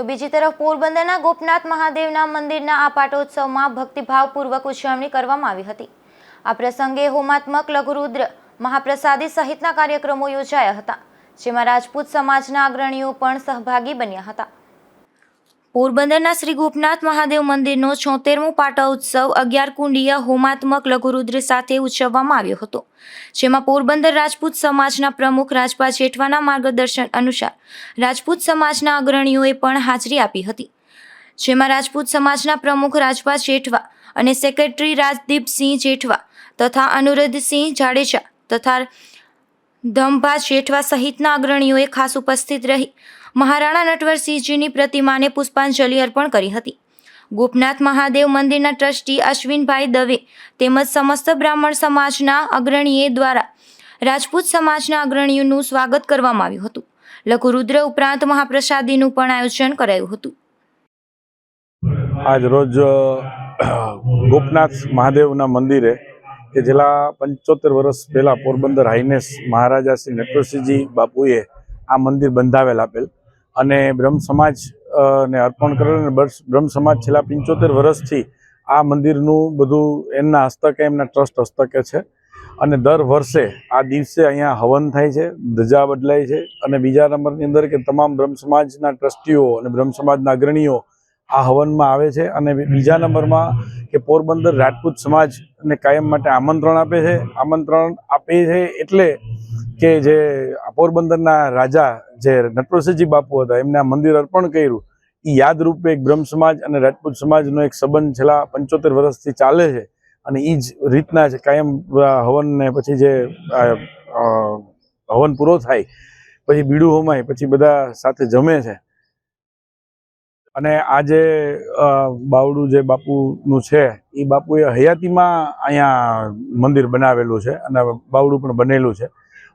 તો બીજી તરફ પોરબંદરના ગોપનાથ મહાદેવના મંદિરના આ પાટોત્સવમાં ભક્તિભાવપૂર્વક ઉજવણી કરવામાં આવી હતી. આ પ્રસંગે હોમાત્મક લઘુરુદ્ર મહાપ્રસાદી સહિતના કાર્યક્રમો યોજાયા હતા, જેમાં રાજપૂત સમાજના અગ્રણીઓ પણ સહભાગી બન્યા હતા. પોરબંદરના શ્રી ગોપનાથ મહાદેવ મંદિરનો છોતેરમો પાટોત્સવ અગિયાર કુંડીય હોમાત્મક લઘુરુદ્ર સાથે ઉજવવામાં આવ્યો હતો, જેમાં પોરબંદર રાજપૂત સમાજના પ્રમુખ રાજપા જેઠવાના માર્ગદર્શન અનુસાર રાજપૂત સમાજના અગ્રણીઓએ પણ હાજરી આપી હતી. જેમાં રાજપૂત સમાજના પ્રમુખ રાજપા જેઠવા અને સેક્રેટરી રાજદીપસિંહ જેઠવા તથા અનુરધસિંહ જાડેજા તથા ધમભા જેઠવા સહિતના અગ્રણીઓએ ખાસ ઉપસ્થિત રહી મહારાણા નટવરસિંહજીની પ્રતિમાને પુષ્પાંજલિ અર્પણ કરી હતી. ગોપનાથ મહાદેવ મંદિરના ટ્રસ્ટી અશ્વિનભાઈ દવે તેમજ સમસ્ત બ્રાહ્મણ સમાજના અગ્રણીએ દ્વારા રાજપૂત સમાજના અગ્રણીઓનું સ્વાગત કરવામાં આવ્યું હતું. લઘુરુદ્ર ઉપરાંત મહાપ્રસાદીનું પણ આયોજન કરાયું હતું. આજ રોજ ગોપનાથ મહાદેવના મંદિરે, કે જેલા પંચોતેર વર્ષ પહેલા પોરબંદર હાઈનેસ મહારાજા શ્રી નટવરસિંહજી બાપુએ આ મંદિર બંધાવેલ આપેલ. અને બ્રહ્મ સમાજ ને અર્પણ કરેલ અને બ્રહ્મ સમાજ છેલ્લા પંચોતેર વર્ષથી આ મંદિરનું બધું એમના હસ્તકે, એમના ટ્રસ્ટ હસ્તકે છે. અને દર વર્ષે આ દિવસે અહીંયા હવન થાય છે, ધજા બદલાય છે અને બીજા નંબરની અંદર કે તમામ બ્રહ્મ સમાજના ટ્રસ્ટીઓ અને બ્રહ્મ સમાજના અગ્રણીઓ આ હવનમાં આવે છે અને બીજા નંબરમાં કે પોરબંદર રાજપૂત સમાજને કાયમ માટે આમંત્રણ આપે છે. આમંત્રણ આપે છે એટલે કે જે પોરબંદરના રાજા જે નટવરસિંહજી બાપુ હતા, એમને આ મંદિર અર્પણ કર્યું એ યાદરૂપે એક બ્રહ્મ સમાજ અને રાજપૂત સમાજનો એક સંબંધ છેલ્લા પંચોતેર વર્ષથી ચાલે છે અને એ જ રીતના છે કાયમ હવનને પછી જે હવન પૂરો થાય, પછી બીડું હોમાય, પછી બધા સાથે જમે છે. અને આ જે બાવડું જે બાપુનું છે એ બાપુએ હયાતીમાં અહીંયા મંદિર બનાવેલું છે અને બાવડું પણ બનેલું છે.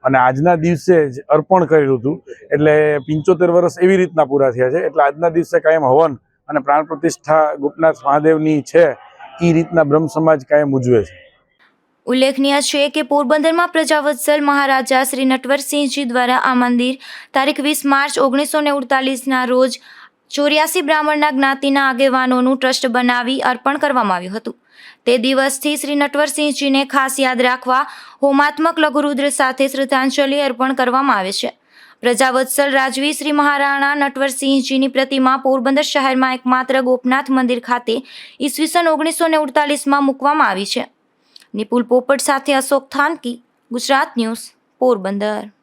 અને આજના દિવસે જ અર્પણ કરેલું હતું. એટલે પંચોતેર વર્ષ એવી રીતના પૂરા થયા છે. એટલે આજના દિવસે કાયમ હવન અને પ્રાણ પ્રતિષ્ઠા ગોપનાથ મહાદેવની છે એ રીતના બ્રહ્મ સમાજ કાયમ ઉજવે છે. ઉલ્લેખનીય છે કે પોરબંદરમાં પ્રજાવત્સલ મહારાજા શ્રી નટવરસિંહજી દ્વારા આ મંદિર તારીખ વીસ માર્ચ ઓગણીસો ને ઉડતાલીસના રોજ ચોર્યાસી બ્રાહ્મણના જ્ઞાતિના આગેવાનોનું ટ્રસ્ટ બનાવી અર્પણ કરવામાં આવ્યું હતું. તે દિવસથી શ્રી નટવરસિંહજીને ખાસ યાદ રાખવા હોમાત્મક લઘુરુદ્ર સાથે શ્રદ્ધાંજલિ અર્પણ કરવામાં આવે છે. પ્રજાવત્સલ રાજવી શ્રી મહારાણા નટવરસિંહજીની પ્રતિમા પોરબંદર શહેરમાં એકમાત્ર ગોપનાથ મંદિર ખાતે ઈસવીસન ઓગણીસો ને ઉડતાલીસમાં મૂકવામાં આવી છે. નિપુલ પોપટ સાથે અશોક થાનકી, ગુજરાત ન્યૂઝ, પોરબંદર.